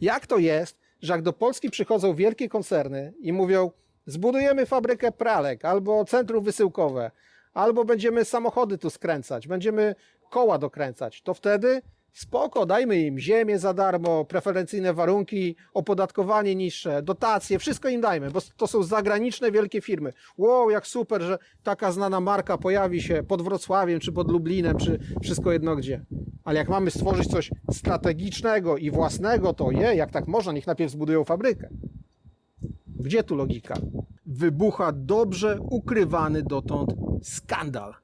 Jak to jest, że jak do Polski przychodzą wielkie koncerny i mówią, zbudujemy fabrykę pralek, albo centrum wysyłkowe, albo będziemy samochody tu skręcać, będziemy koła dokręcać, to wtedy spoko, dajmy im ziemię za darmo, preferencyjne warunki, opodatkowanie niższe, dotacje, wszystko im dajmy, bo to są zagraniczne wielkie firmy. Wow, jak super, że taka znana marka pojawi się pod Wrocławiem, czy pod Lublinem, czy wszystko jedno gdzie. Ale jak mamy stworzyć coś strategicznego i własnego, to je, jak tak można, niech najpierw zbudują fabrykę. Gdzie tu logika? Wybucha dobrze ukrywany dotąd skandal.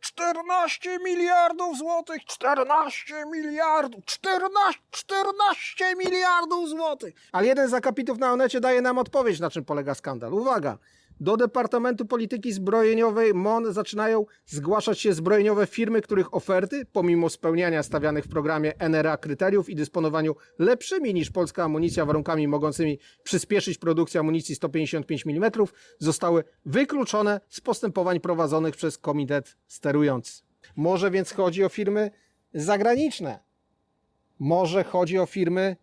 14 miliardów złotych, 14 miliardów, 14, 14 miliardów złotych. Ale jeden z akapitów na Onecie daje nam odpowiedź, na czym polega skandal. Uwaga! Do Departamentu Polityki Zbrojeniowej MON zaczynają zgłaszać się zbrojeniowe firmy, których oferty, pomimo spełniania stawianych w programie NRA kryteriów i dysponowaniu lepszymi niż polska amunicja warunkami mogącymi przyspieszyć produkcję amunicji 155 mm, zostały wykluczone z postępowań prowadzonych przez komitet sterujący. Może więc chodzi o firmy zagraniczne. Może chodzi o firmy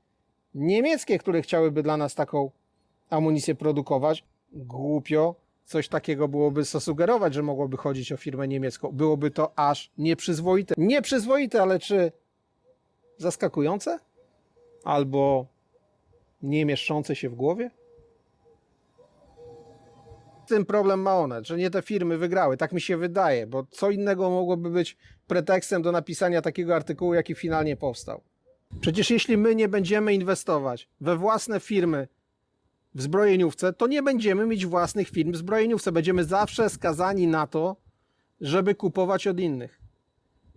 niemieckie, które chciałyby dla nas taką amunicję produkować. Głupio coś takiego byłoby zasugerować, że mogłoby chodzić o firmę niemiecką. Byłoby to aż nieprzyzwoite. Nieprzyzwoite, ale czy zaskakujące? Albo nie mieszczące się w głowie? Tym problem ma Onet, że nie te firmy wygrały. Tak mi się wydaje, bo co innego mogłoby być pretekstem do napisania takiego artykułu, jaki finalnie powstał. Przecież jeśli my nie będziemy inwestować we własne firmy w zbrojeniówce, to nie będziemy mieć własnych firm w zbrojeniówce. Będziemy zawsze skazani na to, żeby kupować od innych.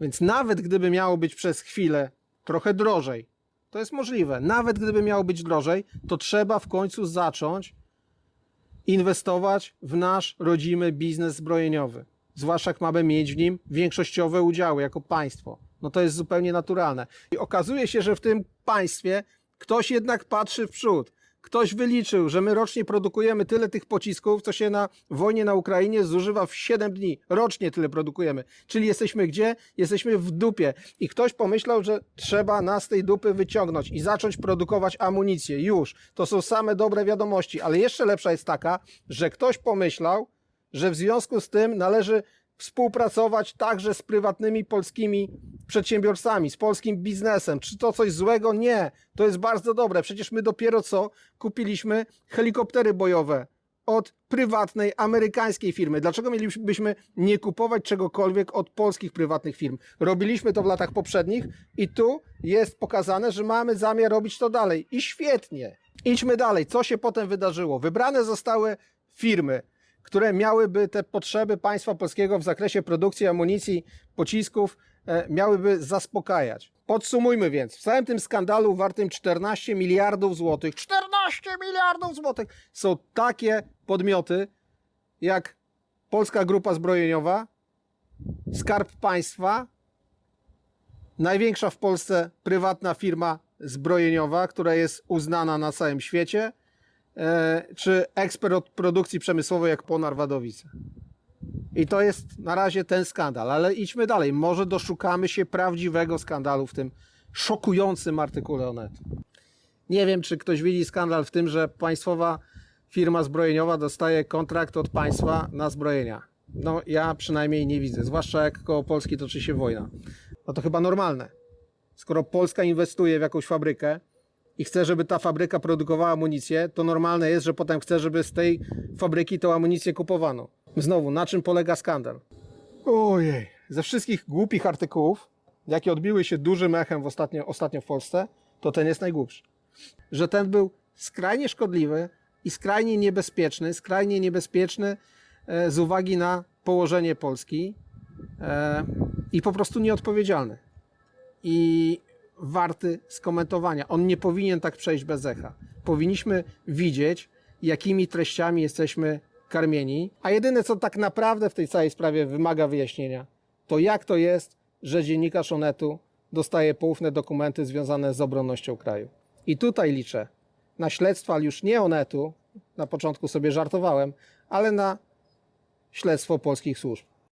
Więc nawet gdyby miało być przez chwilę trochę drożej, to jest możliwe. Nawet gdyby miało być drożej, to trzeba w końcu zacząć inwestować w nasz rodzimy biznes zbrojeniowy. Zwłaszcza jak mamy mieć w nim większościowe udziały jako państwo. No to jest zupełnie naturalne. I okazuje się, że w tym państwie ktoś jednak patrzy w przód. Ktoś wyliczył, że my rocznie produkujemy tyle tych pocisków, co się na wojnie na Ukrainie zużywa w 7 dni. Rocznie tyle produkujemy. Czyli jesteśmy gdzie? Jesteśmy w dupie. I ktoś pomyślał, że trzeba nas z tej dupy wyciągnąć i zacząć produkować amunicję. Już. To są same dobre wiadomości. Ale jeszcze lepsza jest taka, że ktoś pomyślał, że w związku z tym należy współpracować także z prywatnymi polskimi przedsiębiorcami, z polskim biznesem. Czy to coś złego? Nie. To jest bardzo dobre. Przecież my dopiero co kupiliśmy helikoptery bojowe od prywatnej amerykańskiej firmy. Dlaczego mielibyśmy nie kupować czegokolwiek od polskich prywatnych firm? Robiliśmy to w latach poprzednich i tu jest pokazane, że mamy zamiar robić to dalej. I świetnie. Idźmy dalej. Co się potem wydarzyło? Wybrane zostały firmy, które miałyby te potrzeby państwa polskiego w zakresie produkcji amunicji, pocisków, e, miałyby zaspokajać. Podsumujmy więc. W całym tym skandalu wartym 14 miliardów złotych, 14 miliardów złotych, są takie podmioty jak Polska Grupa Zbrojeniowa, Skarb Państwa, największa w Polsce prywatna firma zbrojeniowa, która jest uznana na całym świecie, czy ekspert od produkcji przemysłowej jak Ponar Wadowice. I to jest na razie ten skandal, ale idźmy dalej. Może doszukamy się prawdziwego skandalu w tym szokującym artykule Onetu. Nie wiem, czy ktoś widzi skandal w tym, że państwowa firma zbrojeniowa dostaje kontrakt od państwa na zbrojenia. No, ja przynajmniej nie widzę, zwłaszcza jak koło Polski toczy się wojna. No to chyba normalne. Skoro Polska inwestuje w jakąś fabrykę i chce, żeby ta fabryka produkowała amunicję, to normalne jest, że potem chce, żeby z tej fabryki tą amunicję kupowano. Znowu, na czym polega skandal? Ojej, ze wszystkich głupich artykułów, jakie odbiły się dużym echem w ostatnio, ostatnio w Polsce, to ten jest najgłupszy. Że ten był skrajnie szkodliwy i skrajnie niebezpieczny, skrajnie niebezpieczny e, z uwagi na położenie Polski e, i po prostu nieodpowiedzialny. I warty skomentowania. On nie powinien tak przejść bez echa. Powinniśmy widzieć, jakimi treściami jesteśmy karmieni, a jedyne, co tak naprawdę w tej całej sprawie wymaga wyjaśnienia, to jak to jest, że dziennikarz Onetu dostaje poufne dokumenty związane z obronnością kraju. I tutaj liczę na śledztwa, już nie Onetu, na początku sobie żartowałem, ale na śledztwo polskich służb.